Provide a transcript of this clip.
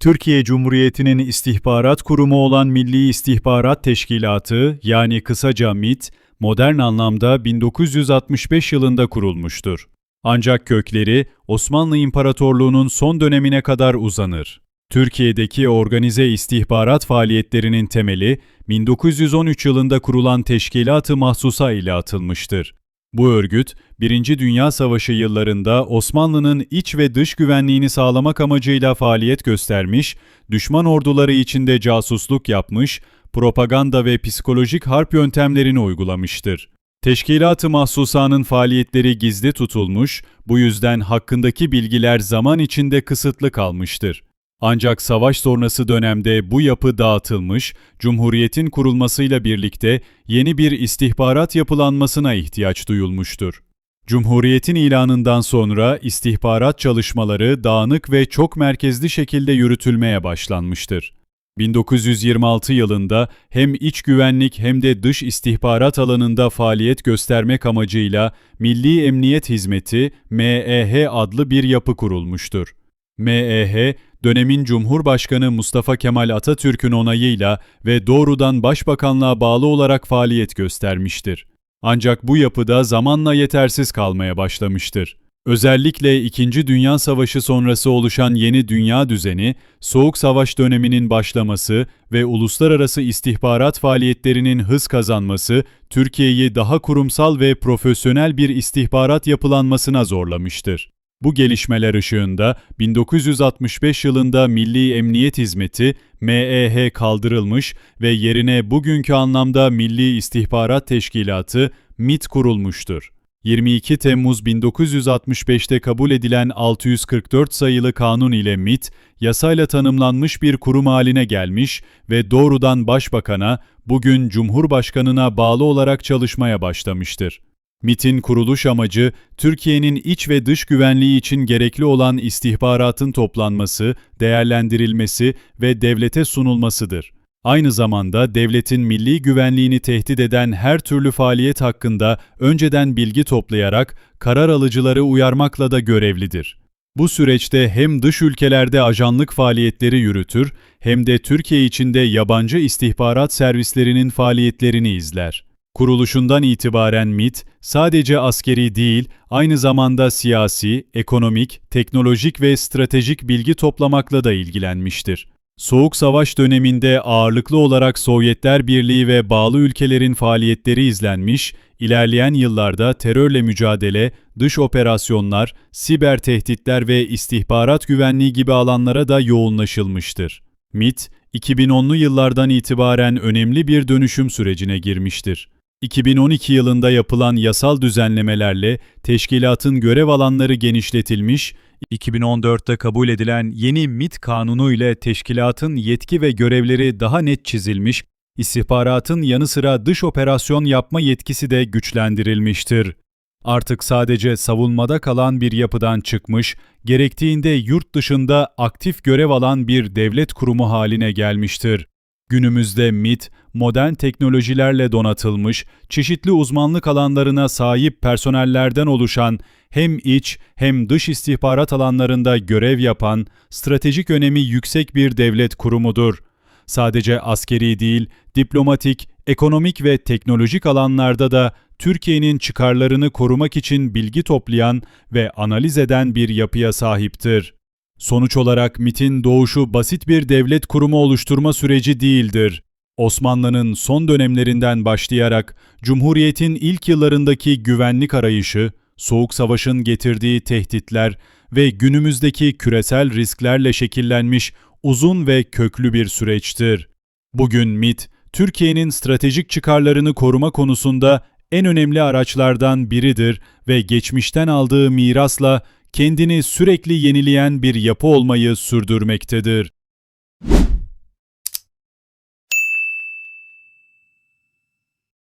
Türkiye Cumhuriyeti'nin istihbarat kurumu olan Milli İstihbarat Teşkilatı yani kısaca MİT, modern anlamda 1965 yılında kurulmuştur. Ancak kökleri Osmanlı İmparatorluğu'nun son dönemine kadar uzanır. Türkiye'deki organize istihbarat faaliyetlerinin temeli 1913 yılında kurulan Teşkilat-ı Mahsusa ile atılmıştır. Bu örgüt, Birinci Dünya Savaşı yıllarında Osmanlı'nın iç ve dış güvenliğini sağlamak amacıyla faaliyet göstermiş, düşman orduları içinde casusluk yapmış, propaganda ve psikolojik harp yöntemlerini uygulamıştır. Teşkilat-ı Mahsusa'nın faaliyetleri gizli tutulmuş, bu yüzden hakkındaki bilgiler zaman içinde kısıtlı kalmıştır. Ancak savaş sonrası dönemde bu yapı dağıtılmış, Cumhuriyet'in kurulmasıyla birlikte yeni bir istihbarat yapılanmasına ihtiyaç duyulmuştur. Cumhuriyet'in ilanından sonra istihbarat çalışmaları dağınık ve çok merkezli şekilde yürütülmeye başlanmıştır. 1926 yılında hem iç güvenlik hem de dış istihbarat alanında faaliyet göstermek amacıyla Milli Emniyet Hizmeti MEH adlı bir yapı kurulmuştur. MEH, dönemin Cumhurbaşkanı Mustafa Kemal Atatürk'ün onayıyla ve doğrudan Başbakanlığa bağlı olarak faaliyet göstermiştir. Ancak bu yapıda zamanla yetersiz kalmaya başlamıştır. Özellikle İkinci Dünya Savaşı sonrası oluşan yeni dünya düzeni, Soğuk Savaş döneminin başlaması ve uluslararası istihbarat faaliyetlerinin hız kazanması, Türkiye'yi daha kurumsal ve profesyonel bir istihbarat yapılanmasına zorlamıştır. Bu gelişmeler ışığında 1965 yılında Milli Emniyet Hizmeti MEH kaldırılmış ve yerine bugünkü anlamda Milli İstihbarat Teşkilatı MİT kurulmuştur. 22 Temmuz 1965'te kabul edilen 644 sayılı kanun ile MİT, yasayla tanımlanmış bir kurum haline gelmiş ve doğrudan Başbakan'a, bugün Cumhurbaşkanına bağlı olarak çalışmaya başlamıştır. MİT'in kuruluş amacı, Türkiye'nin iç ve dış güvenliği için gerekli olan istihbaratın toplanması, değerlendirilmesi ve devlete sunulmasıdır. Aynı zamanda devletin milli güvenliğini tehdit eden her türlü faaliyet hakkında önceden bilgi toplayarak karar alıcıları uyarmakla da görevlidir. Bu süreçte hem dış ülkelerde ajanlık faaliyetleri yürütür hem de Türkiye içinde yabancı istihbarat servislerinin faaliyetlerini izler. Kuruluşundan itibaren MİT, sadece askeri değil, aynı zamanda siyasi, ekonomik, teknolojik ve stratejik bilgi toplamakla da ilgilenmiştir. Soğuk Savaş döneminde ağırlıklı olarak Sovyetler Birliği ve bağlı ülkelerin faaliyetleri izlenmiş, ilerleyen yıllarda terörle mücadele, dış operasyonlar, siber tehditler ve istihbarat güvenliği gibi alanlara da yoğunlaşılmıştır. MİT, 2010'lu yıllardan itibaren önemli bir dönüşüm sürecine girmiştir. 2012 yılında yapılan yasal düzenlemelerle teşkilatın görev alanları genişletilmiş, 2014'te kabul edilen yeni MIT kanunu ile teşkilatın yetki ve görevleri daha net çizilmiş, istihbaratın yanı sıra dış operasyon yapma yetkisi de güçlendirilmiştir. Artık sadece savunmada kalan bir yapıdan çıkmış, gerektiğinde yurt dışında aktif görev alan bir devlet kurumu haline gelmiştir. Günümüzde MIT, modern teknolojilerle donatılmış, çeşitli uzmanlık alanlarına sahip personellerden oluşan, hem iç hem dış istihbarat alanlarında görev yapan, stratejik önemi yüksek bir devlet kurumudur. Sadece askeri değil, diplomatik, ekonomik ve teknolojik alanlarda da Türkiye'nin çıkarlarını korumak için bilgi toplayan ve analiz eden bir yapıya sahiptir. Sonuç olarak MIT'in doğuşu basit bir devlet kurumu oluşturma süreci değildir. Osmanlı'nın son dönemlerinden başlayarak Cumhuriyet'in ilk yıllarındaki güvenlik arayışı, Soğuk Savaş'ın getirdiği tehditler ve günümüzdeki küresel risklerle şekillenmiş uzun ve köklü bir süreçtir. Bugün MIT, Türkiye'nin stratejik çıkarlarını koruma konusunda en önemli araçlardan biridir ve geçmişten aldığı mirasla kendini sürekli yenileyen bir yapı olmayı sürdürmektedir.